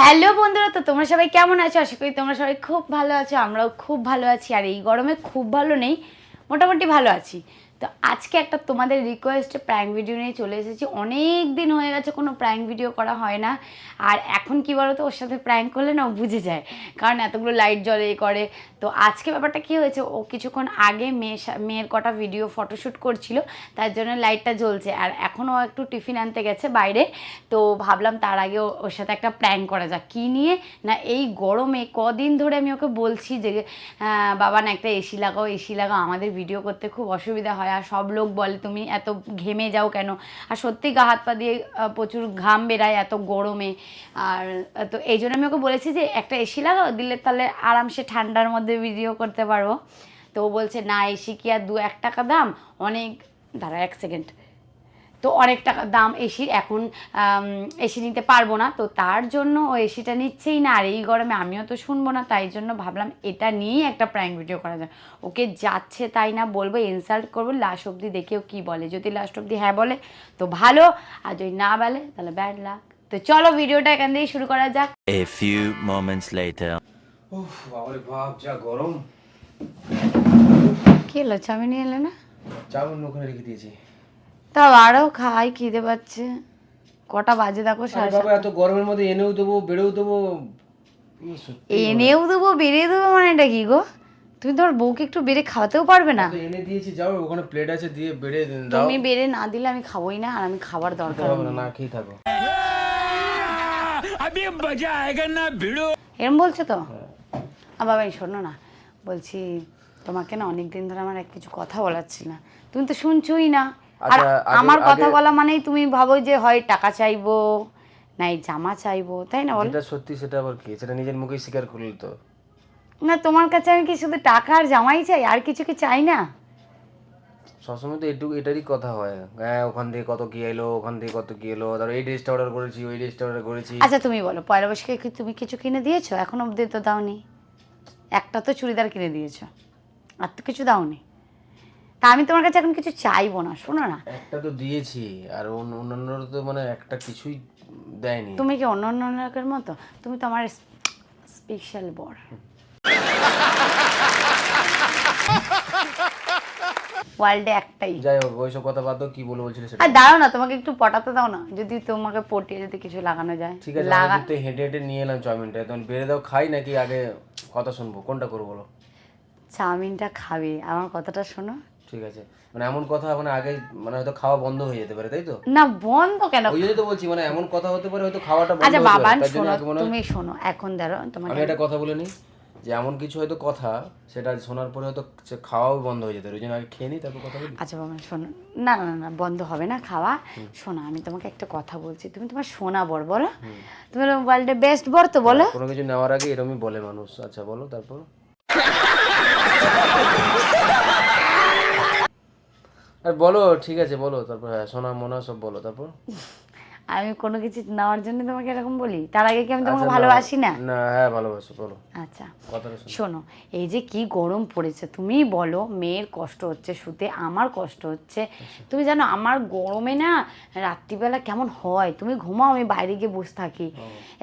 Hello বন্ধুরা, তো তোমরা সবাই কেমন আছো? আশা করি তোমরা সবাই খুব ভালো আছো, আমরাও খুব ভালো আছি, আর এই গরমে খুব ভালো নেই, মোটামুটি ভালো আছি। তো আজকে একটা তোমাদের রিকোয়েস্টে প্র্যাঙ্ক ভিডিও নিয়ে চলে এসেছি। অনেক দিন হয়ে গেছে, কোনো প্র্যাঙ্ক ভিডিও করা হয় না। আর এখন কি বলো তো ওর সাথে প্র্যাঙ্ক করলে না বুঝে যায়, কারণ এতগুলো লাইট জ্বলে এ করে। তো আজকে ব্যাপারটা কি হয়েছে, ও কিছুক্ষণ আগে মেয়ে সা- মেয়ের কটা ভিডিও ফটোশ্যুট করছিল, তার জন্য লাইটটা জ্বলছে। আর এখনও একটু টিফিন আনতে গেছে বাইরে, তো ভাবলাম তার আগে ওর সাথে একটা প্ল্যান করা যাক। কী নিয়ে? না, এই গরমে কদিন ধরে আমি ওকে বলছি যে বাবা না, একটা এসি লাগাও এসি লাগাও, আমাদের ভিডিও করতে খুব অসুবিধা হয়। আর সব লোক বলে, তুমি এত ঘেমে যাও কেন? আর সত্যি গা হাত পা দিয়ে প্রচুর ঘাম বেরায় এত গরমে। আর তো এই জন্য আমি ওকে বলেছি যে, একটা এসি লাগাও, দিলে তাহলে আরামসে ঠান্ডার মধ্যে ভিডিও করতে পারব তো ও বলছে, না এসি কি আর দু এক টাকা দাম? অনেক, দাঁড়া এক সেকেন্ড তো অনেক টাকা দাম এসির এখন এসি নিতে পারব না। তো তার জন্য ও এসিটা নিচ্ছেই না। আর এই গরমে আমিও তো শুনব না তাই জন্য ভাবলাম এটা নিয়েই একটা প্র্যাঙ্ক ভিডিও করা যায় ওকে যাচ্ছে তাই না বলব ইনসাল্ট করব লাস্ট অবধি দেখেও কি বলে। যদি লাস্ট অবধি হ্যাঁ বলে তো ভালো। আর যদি না বলে তাহলে ব্যাড লাক তো চলো ভিডিওটা এখান থেকেই শুরু করা যাক। A few moments later. উফ বাবারে বাপ যা গরম। কি হলো? চাউমিন নিয়ে এলে না? চাউমিন ওখানে রেখে দিয়েছি। তাও আরও খাই খিদে পাচ্ছে। কটা বাজে দেখো সাড়ে বাবা এত গরমের মধ্যে এনেও দেবো বেড়েও দেবো। এনেও দেবো বেড়ে দেবো মানে এটা কি গো? তুমি তোমার বউকে একটু বেড়ে খাওয়াতেও পারবে না? তো এনে দিয়েছি যাও ওখানে প্লেট আছে দিয়ে বেড়ে দাও। তুমি বেড়ে না দিলে আমি খাবোই না আর আমি খাবার দরকার হবে না, না খেয়ে থাকো। এরম বলছো তো? আর বাবা শোনো না বলছি তোমাকে না অনেক দিন ধরে আমার এক কিছু কথা বলাচ্ছি না। তুমি তো শুনছোই না। আর আমার কথা বলা মানেই তুমি ভাবো যে হয় টাকা চাইব না এই জামা চাইব তাই না বলো? যেটা সত্যি সেটা আবার কি? সেটা নিজের মুখেই স্বীকার করলে তো। না তোমার কাছে আমি কি শুধু টাকা আর জামাই চাই? আর কিছু কি চাই না? সবসময় তো এটুকু এটারই কথা হয়। হ্যাঁ ওখান থেকে কত কি এলো ওখান থেকে কত কি এলো ধরো এই ড্রেসটা অর্ডার করেছি ওই ড্রেসটা অর্ডার করেছি। আচ্ছা তুমি বলো পয়লা বৈশাখে কি তুমি কিছু কিনে দিয়েছ? এখন অবধি তো দাওনি। একটা তো চুড়িদার কিনে দিয়েছ। আর তো কিছু দাওনি। তা আমি তোমার কাছে এখন কিছু চাইব না শোনো না। একটা তো দিয়েছি আর অন্য- অন্যান্যরা তো মানে একটা কিছুই দেয়নি। তুমি কি অন্য অন্য লোকের মতো? তুমি তো আমার স্পেশাল বর। ওয়ার্ল্ডে একটাই। যাই হোক ওইসব কথা বাদ দাও, কি বলে বলছিলে সেটা আর দাঁড়াও না তোমাকে একটু পটাতে দাও না যদি তোমাকে পটিয়ে যদি কিছু লাগানো যায়। ঠিক আছে লাগা তো হেঁটে হেঁটে নিয়ে এলাম চাউমিনটা। তখন বেড়ে দাও খাই নাকি আগে কথা শুনব কোনটা করব বলো? চাউমিনটা খাবে আমার কথাটা শোনো। ঠিক আছে। মানে এমন কথা মানে আগে মানে হয়তো খাওয়া বন্ধ হয়ে যেতে পারে তাই তো? না বন্ধ কেন? ওই জন্যই তো বলছি মানে এমন কথা হতে পারে হয়তো খাওয়াটা বন্ধ আচ্ছা বাবা শোনো তুমি শোনো এখন ধরো তোমাকে আমি একটা কথা বলে নিই যে এমন কিছু হয়তো কথা সেটা শোনার পরে হয়তো খাওয়াও বন্ধ হয়ে যেতে পারে। ওই জন্য আগে খেয়ে নিই তারপর কথা বলি। আচ্ছা বাবা শোনো না না না, না বন্ধ হবে না খাওয়া। শোনো আমি তোমাকে একটা কথা বলছি তুমি তোমার সোনা বর বলো। তুমি ওয়ার্ল্ডে বেস্ট বর তো বলো। কোনো কিছু নেওয়ার আগে এরকমই বলে মানুষ। আচ্ছা বলো তারপর? আর বলো ঠিক আছে বলো তারপর হ্যাঁ সোনা মোনা সব বলো তারপর? আমি কোনো কিছু নেওয়ার জন্য তোমাকে এরকম বলি? তার আগে কি আমি তোমাকে আচ্ছা, ভালোবাসি না? না হ্যাঁ ভালোবাসো বলো। আচ্ছা শোনো। শোনো এই যে কি গরম পড়েছে তুমিই বলো মেয়ের কষ্ট হচ্ছে শুতে আমার কষ্ট হচ্ছে। তুমি জানো আমার গরমে না রাত্রিবেলা কেমন হয়? তুমি ঘুমাও আমি বাইরে গিয়ে বসে থাকি।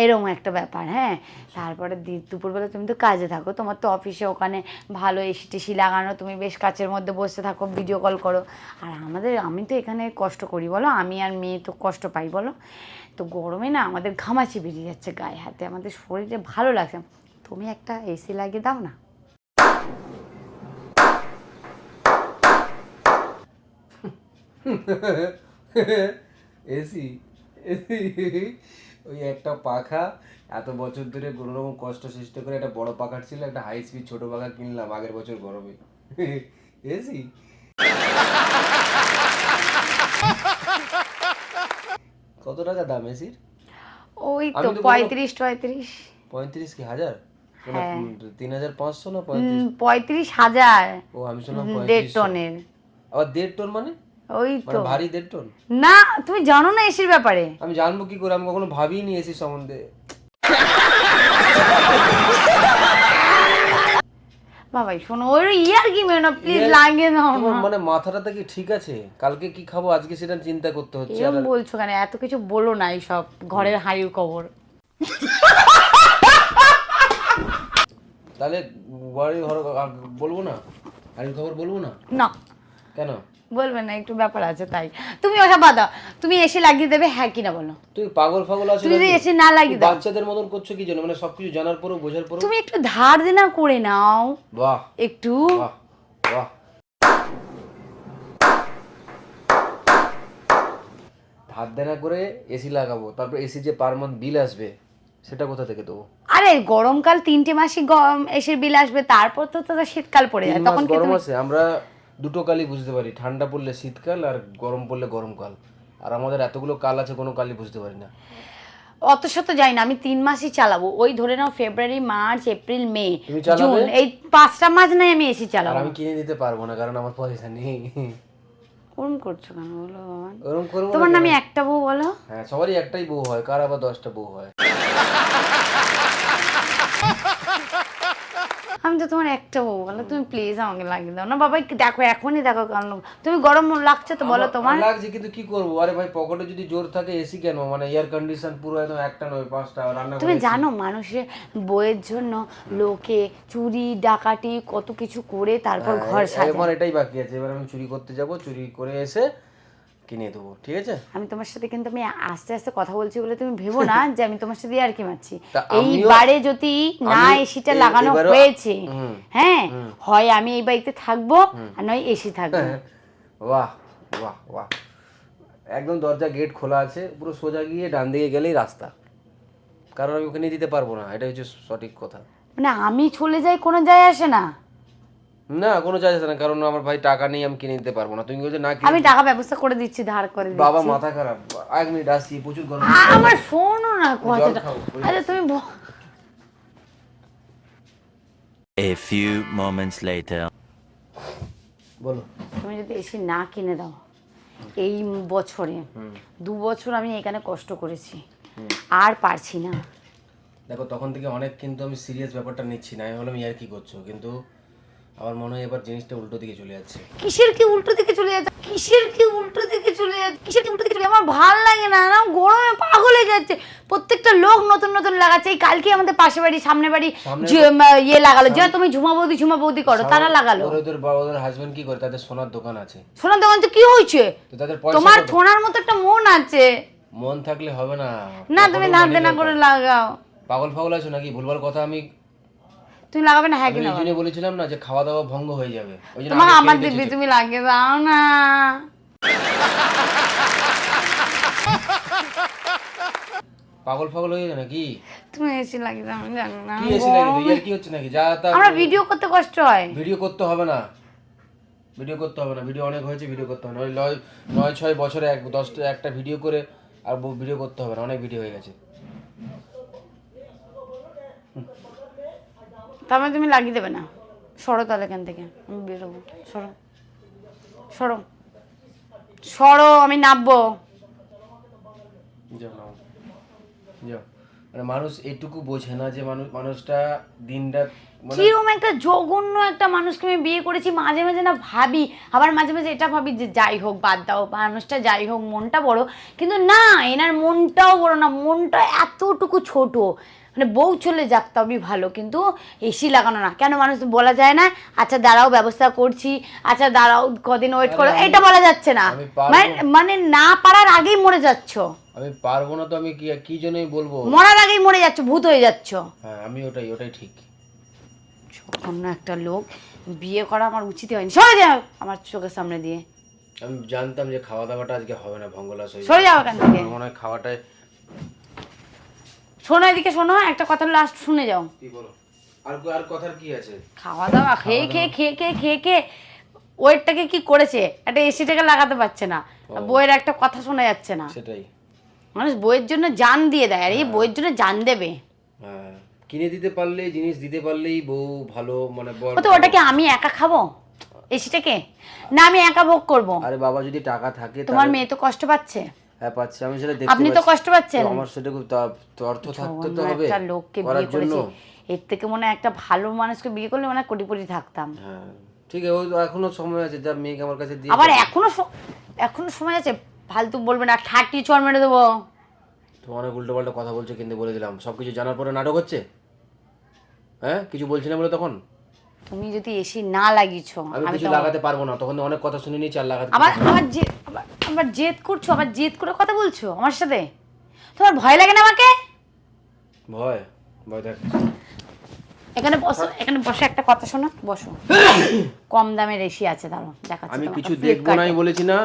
এরকম একটা ব্যাপার হ্যাঁ? তারপরে দুপুরবেলা তুমি তো কাজে থাকো তোমার তো অফিসে ওখানে ভালো এসি টেসি লাগানো তুমি বেশ কাছের মধ্যে বসে থাকো ভিডিও কল করো। আর আমাদের আমি তো এখানে কষ্ট করি বলো? আমি আর মেয়ে তো কষ্ট পাই বলো? তো গরমে না আমাদের ঘামাচি বেরিয়ে যাচ্ছে গায়ে হাতে, আমাদের শরীরে ভালো লাগছে তুমি একটা এসি লাগিয়ে দাও না। এসি ওই একটা পাখা, এত বছর ধরে কোনো রকম কষ্ট সৃষ্টি করে একটা বড় পাখা ছিল, একটা হাই স্পিড ছোট পাখা কিনলাম আগের বছর গরমে। এসি কত টাকা দাম এসির? ওই তো পঁয়ত্রিশ পঁয়ত্রিশ পঁয়ত্রিশ কি হাজার? হ্যাঁ। তিন হাজার পাঁচশো না পঁয়ত্রিশ? হাজার। ও আমি শুনলাম দেড় টনের। আবার দেড় টন মানে? ওই মানে তো। ভারী দেড় টন? না তুমি জানো না এসির ব্যাপারে? আমি জানব কি করে আমি কখনো ভাবিনি এসি সম্বন্ধে। বাবাই শোনো ওর ইয়ার কি মেনো প্লিজ লাগে না। মানে মাথাটা কি ঠিক আছে? কালকে কি খাব? আজকে সেটা চিন্তা করতে হচ্ছে এরকম বলছো কেন? এত কিছু বলো না সব ঘরের হাই কবর। তাহলে বলব না? হাড়ির খবর বলব না? না। কেন? বলবে না একটু ব্যাপার আছে তাই। তুমি ওসব বাদা তুমি এসে লাগিয়ে দেবে হ্যাঁ কিনা বলো। পাগল ফাগল আছো তুমি এসে না লাগিয়ে দাও। বাচ্চাদের মতন করছ কি জন্য? মানে সবকিছু জানার পরও বোঝার পরও? তুমি একটু ধার দেনা করে নাও। বাহ। একটু। বাহ বাহ। ধার দেনা করে এসি লাগাবো। তারপর এসি যে পার মান্থ বিল আসবে সেটা কোথা থেকে দেবো? আরে গরমকাল তিনটে মাসই গরম এসে বিল আসবে তারপর তো তো শীতকাল পড়ে যায় তখন গরম আছে আমরা দুটো কালই বুঝতে পারি। ঠান্ডা পড়লে শীতকাল আর গরম পড়লে গরমকাল। আর আমাদের এতগুলো কাল আছে কোনো কালই বুঝতে পারি না। অত শত যাই না আমি তিন মাসই চালাবো। ওই ধরে নাও ফেব্রুয়ারি মার্চ এপ্রিল মে তুমি চালাবে? জুন এই পাঁচটা মাস নাই আমি এসি আর চালাবো। আমি কিনে দিতে পারব না কারণ আমার পয়সা নেই। ওরম করছ কেন বলো ওরকম করব না তোমার নামে একটা বউ বলো। হ্যাঁ সবারই একটাই বউ হয় কার আবার দশটা বউ হয়? আমি তো তোমার একটা বউ বলো তুমি প্লিজ আমাকে লাগিয়ে দাও। না বাবা দেখো এখনই দেখো কারণ তুমি গরম লাগছে তো বলো তোমার। লাগছে কিন্তু কি করব? আরে ভাই পকেটে যদি জোর থাকে এসি কেন? মানে এয়ার কন্ডিশন পুরো একদম একটা নয় পাঁচটা রান্না তুমি জানো মানুষের বইয়ের জন্য লোকে চুরি ডাকাতি কত কিছু করে তারপর ঘর সাজায়। আমার এটাই বাকি আছে। এবার আমি চুরি করতে যাব চুরি করে এসে কিনে দেবো ঠিক আছে? আমি তোমার সাথে কিন্তু আমি আস্তে আস্তে কথা বলছি বলে তুমি ভেবো না যে আমি তোমার সাথে আর কি মারছি। তা আমিও- এইবারে যদি না এসিটা লাগানো হয়েছে হ্যাঁ হয় আমি এই বাড়িতে থাকব আর নয় এসি থাকব। বাহ বাহ বাহ। একদম দরজা গেট খোলা আছে পুরো সোজা গিয়ে ডান দিকে গেলেই রাস্তা। কারণ আমি ওখানে দিতে পারব না এটা হচ্ছে সঠিক কথা। মানে আমি চলে যাই কোনো যায় আসে না। না কোনো চার্জ আছে না কারণ আমার ভাই টাকা নেই আমি কিনে দিতে পারব না। তুমি বলছো না আমি টাকা ব্যবস্থা করে দিচ্ছি ধার করে দিচ্ছি। বাবা মাথা খারাপ। এক মিনিট আসছি প্রচুর গরম। আমার ফোনও না কথাটা। আচ্ছা তুমি A few moments later. বলো। তুমি যদি এসি না কিনে দাও এই বছরে দু বছর আমি এখানে কষ্ট করেছি। আর পারছি না। দেখো তখন থেকে অনেক কিন্তু আমি সিরিয়াস ব্যাপারটা নিচ্ছি না। আমি বললাম ইয়ার কি করছ? কিন্তু আমার মনে হয় এবার জিনিসটা উল্টো দিকে চলে যাচ্ছে। কিসের কি উল্টো দিকে চলে যাচ্ছে? কিসের কি উল্টো দিকে চলে যাচ্ছে? কিসের কি উল্টো দিকে চলে আমার ভালো লাগে না না গরমে পাগল হয়ে যাচ্ছে। প্রত্যেকটা লোক নতুন নতুন লাগাচ্ছে। এই কালকে আমাদের পাশে বাড়ি সামনে বাড়ি ইয়ে লাগালো। যে তুমি ঝুমা বৌদি ঝুমা বৌদি করো তারা লাগালো। ওদের ওদের হাজবেন্ড কি করে? তাদের সোনার দোকান আছে। সোনার দোকান তো কি হয়েছে? তোমার? সোনার মতো একটা মন আছে। মন থাকলে হবে না। না তুমি ধার দেনা করে লাগাও। পাগল ফাগল আছো নাকি? ভুলভাল কথা আমি তুমি লাগাবে না হ্যাঁ আমি কিনা জন্য বলেছিলাম না যে খাওয়া দাওয়া ভঙ্গ হয়ে যাবে। ওই জন্য আগে আমার দিয়েছি। তুমি লাগিয়ে দাও না। পাগল পাগল হয়ে যায় নাকি? তুমি এসি লাগিয়ে দাও আমি জানি না। কি এসি লাগে ইয়ার কি হচ্ছে নাকি? যা তা আমরা ভিডিও করতে কষ্ট হয়। ভিডিও করতে হবে না। ভিডিও করতে হবে না। ভিডিও অনেক হয়েছে ভিডিও করতে হবে না। ওই নয় নয় ছয় বছরে এক দশটা একটা ভিডিও করে আর ভিডিও করতে হবে না। অনেক ভিডিও হয়ে গেছে। তার মানে তুমি লাগিয়ে দেবে না। সরো তাহলে এখান থেকে। আমি বেরোবো সরো সরো। সরো। আমি নামবো। যাও। মানে মানুষ এটুকু বোঝে না যে মানুষ মানুষটা দিনটা মানে কীরকম একটা জঘন্য একটা মানুষকে আমি বিয়ে করেছি মাঝে মাঝে না ভাবি আবার মাঝে মাঝে এটা ভাবি যে যাই হোক বাদ দাও মানুষটা যাই হোক মনটা বড়। কিন্তু না এনার মনটাও বড় না মনটা এতটুকু ছোট। মানে বউ চলে যাক তবেই ভালো। কিন্তু এসি লাগানো না। কেন মানুষ বলা যায় না আচ্ছা দাঁড়াও ব্যবস্থা করছি আচ্ছা দাঁড়াও কদিন ওয়েট করো। এটা বলা যাচ্ছে না। মানে মানে না পারার আগেই মরে যাচ্ছ। আমি পারব না তো আমি কি কি জন্যই বলব? মরার আগেই মরে যাচ্ছ ভূত হয়ে যাচ্ছ। হ্যাঁ আমি ওটাই ওটাই ঠিক। অন্য একটা লোক। বিয়ে করা আমার উচিত হয়নি। সরে যাও আমার চোখের সামনে দিয়ে। আমি জানতাম যে খাওয়া দাওয়াটা আজকে হবে না ভঙ্গলাস হয়ে সরে যাও এখান থেকে। মনে হয় খাওয়াটাই শোনো এদিকে শোনো একটা কথা লাস্ট শুনে যাও। কি বলো? আর আর কথার কি আছে? খাওয়া দাওয়া খেয়ে খেয়ে খেয়ে খেয়ে খেয়ে খেয়ে। ওয়েটটাকে কি করেছে? একটা এসিটাকে লাগাতে পারছে না। বইয়ের একটা কথা শোনা যাচ্ছে না। সেটাই। মানুষ বইয়ের জন্য জান দিয়ে দেয় আর এই বইয়ের জন্য জান দেবে। হ্যাঁ কিনে দিতে পারলেই জিনিস দিতে পারলেই বউ ভালো মানে তো ওটাকে আমি একা খাব? এসিটাকে না আমি একা ভোগ করব। আরে বাবা যদি টাকা থাকে তোমার মেয়ে তো কষ্ট পাচ্ছে। হ্যাঁ পাচ্ছি আমি সেটা দেখতে আপনি তো কষ্ট পাচ্ছেন। আমার সেটা খুব অর্থ থাকতে তো হবে একটা লোককে বিয়ে করেছি। এর থেকে মনে হয় একটা ভালো মানুষকে বিয়ে করলে মানে কোটিপতি থাকতাম। হ্যাঁ ঠিক আছে তো এখনও সময় আছে যা মেয়েকে আমার কাছে দিয়ে আবার এখনও এখনও সময় আছে। ফালতু বলবে না ঠাটি চর মেরে দেবো। তো অনেক উল্টো পাল্টা কথা বলছো কিন্তু বলে দিলাম। সব কিছু জানার পরে নাটক হচ্ছে? হ্যাঁ? কিছু বলছি না বলে তখন? তুমি যদি এসি না লাগিয়েছ আমি কিছু লাগাতে পারব না। তখন অনেক কথা শুনে নিয়েছি আর লাগাতে আবার জেদ আবার আবার জেদ করছ আবার জেদ করে কথা বলছো আমার সাথে? তোমার ভয় লাগে না আমাকে? ভয়? ভয় দেখ। এখানে বসো এখানে বসে একটা কথা শোনো বসো। কম দামের এসি আছে দাঁড়ো দেখাচ্ছি আমি কিছু দেখব। নাই বলেছি না।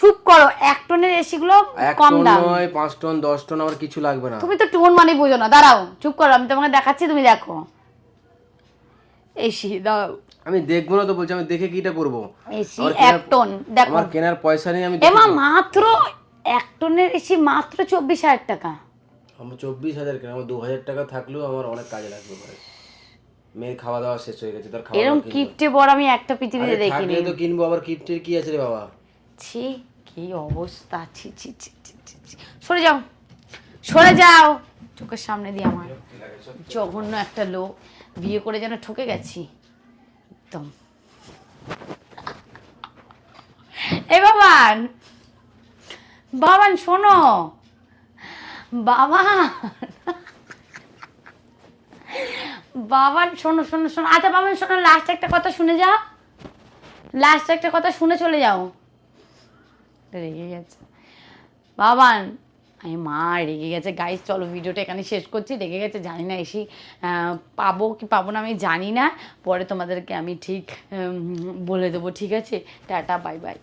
চুপ করো এক টনের এসিগুলো এক কম দাম। নয় পাঁচ টন দশ টন আমার কিছু লাগবে না। তুমি তো টোন মানে বোঝো না দাঁড়াও চুপ করো আমি তোমাকে দেখাচ্ছি তুমি দেখো। এসি দাও। আমি দেখব না তো বলছি আমি দেখে কিটা করব? এসি এক টন দেখো। আমার কেনার পয়সা নেই আমি এমা মাত্র এক টনের এসি মাত্র চব্বিশ হাজার টাকা। আমার চব্বিশ হাজার কেন আমার দু হাজার টাকা থাকলেও আমার অনেক কাজে লাগবে। ভাই মেয়ের খাওয়া দাওয়া শেষ হয়ে গেছে তার খাওয়া এরকম কিপটে বড় আমি একটা পৃথিবীতে দেখিনি। তো কিনবো আবার কিপ্টের কি আছে রে বাবা? ছি কি অবস্থা? ছি ছি ছি, ছি। সরে যাও সরে যাও। চোখের সামনে দিয়ে আমার জঘন্য একটা লোক বিয়ে করে যেন ঠকে গেছি। একদম। এ বাবান বাবান শোনো। বাবা বাবান শোনো শোনো শোনো। আচ্ছা বাবান শোনো লাস্ট একটা কথা শুনে যাও। লাস্ট একটা কথা শুনে চলে যাও। রেগে গেছে। বাবান আমি মা, রেগে গেছে। গাইস চলো ভিডিওটা এখানে শেষ করছি। রেগে গেছে, জানি না এসি পাবো কি পাবো না, আমি জানি না। পরে তোমাদেরকে আমি ঠিক বলে দেবো। ঠিক আছে? Tata bye bye